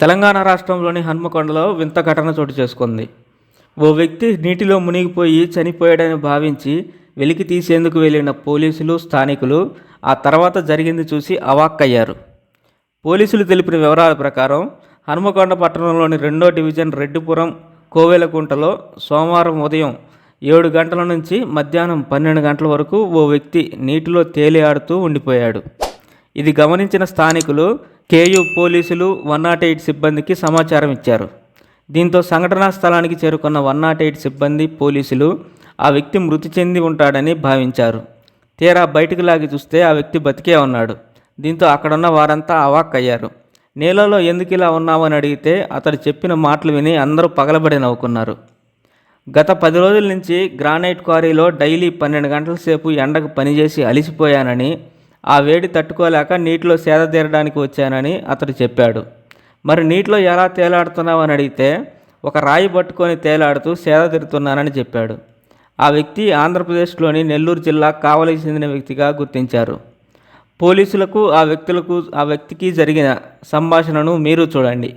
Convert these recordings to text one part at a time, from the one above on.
తెలంగాణ రాష్ట్రంలోని హన్మకొండలో వింత ఘటన చోటు చేసుకుంది. ఓ వ్యక్తి నీటిలో మునిగిపోయి చనిపోయాడని భావించి వెలికి తీసేందుకు వెళ్ళిన పోలీసులు స్థానికులు ఆ తర్వాత జరిగింది చూసి అవాక్కయ్యారు. పోలీసులు తెలిపిన వివరాల ప్రకారం హనుమకొండ పట్టణంలోని రెండో డివిజన్ రెడ్డిపురం కోవెలకుంటలో సోమవారం ఉదయం ఏడు గంటల నుంచి మధ్యాహ్నం పన్నెండు గంటల వరకు ఓ వ్యక్తి నీటిలో తేలియాడుతూ ఉండిపోయాడు. ఇది గమనించిన స్థానికులు కేయూ పోలీసులు వన్ నాట్ ఎయిట్ సిబ్బందికి సమాచారం ఇచ్చారు. దీంతో సంఘటనా స్థలానికి చేరుకున్న వన్ నాట్ ఎయిట్ సిబ్బంది పోలీసులు ఆ వ్యక్తి మృతి చెంది ఉంటాడని భావించారు. తీరా బయటకు లాగి చూస్తే ఆ వ్యక్తి బతికే ఉన్నాడు. దీంతో అక్కడున్న వారంతా అవాక్కయ్యారు నేలలో ఎందుకు ఇలా ఉన్నామని అడిగితే అతడు చెప్పిన మాటలు విని అందరూ పగలబడి నవ్వుకున్నారు. గత పది రోజుల నుంచి గ్రానైట్ క్వారీలో డైలీ పన్నెండు గంటల సేపు ఎండకు పనిచేసి అలిసిపోయానని ఆ వేడి తట్టుకోలేక నీటిలో సేద తీరడానికి వచ్చానని అతడు చెప్పాడు. మరి నీటిలో ఎలా తేలాడుతున్నావని అడిగితే ఒక రాయి పట్టుకొని తేలాడుతూ సేద తీరుతున్నానని చెప్పాడు. ఆ వ్యక్తి ఆంధ్రప్రదేశ్లోని నెల్లూరు జిల్లా కావలికి చెందిన వ్యక్తిగా గుర్తించారు. పోలీసులకు ఆ వ్యక్తులకు ఆ వ్యక్తికి జరిగిన సంభాషణను మీరు చూడండి.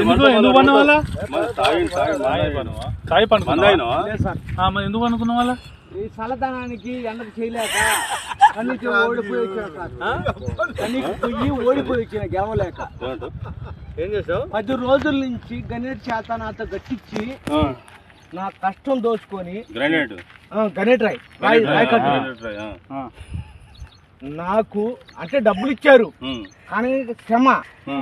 ఎందుకు? ఎందుకు పన్న వాళ్ళ సాయి పండు మరి ఎందుకు అనుకున్న వాళ్ళ ఈ చల్లదనానికి ఎండకు చేయలేక కన్నీకి ఓడిపోయి కన్నీకి పొయ్యి ఓడిపోయి వచ్చిన గెవలేక ఏం చేసావు పది రోజుల నుంచి గణేట్ చేత నాతో గట్టించి నా కష్టం దోచుకొని గ్రానైట్. ఆ, గణేట్ రాయ్. రాయ్ రాయ్. నాకు అంటే డబ్బులు ఇచ్చారు కానీ క్షమ.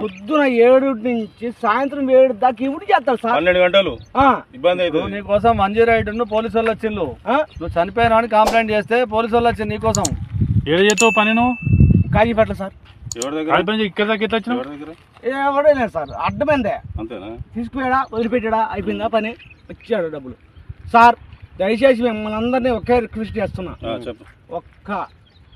పొద్దున ఏడు నుంచి సాయంత్రం ఏడు దాకా ఇవి చేస్తారు సార్. పన్నెండు గంటలు? ఆ, ఇబ్బంది అవుతుంది నీకోసం మంజీ రైడ్ పోలీసు వాళ్ళు వచ్చిండు ఆ, నువ్వు చనిపోయినా అని కంప్లైంట్ చేస్తే పోలీసు వాళ్ళు వచ్చింది నీకోసం ఏడ చేస్తావు పని నువ్వు? కాజీపేటలో సార్. ఇక్కడ దాకా ఎట్లా లేదు సార్. అడ్డమైందే. అంతేనా? తీసుకుపోయాడా వదిలిపెట్టాడా అయిపోయిందా పని? వచ్చాడు డబ్బులు. సార్ దయచేసి మిమ్మల్ని అందరినీ ఒకే రిక్వెస్ట్ చేస్తున్నా. ఆ, చెప్పు. ఒక్క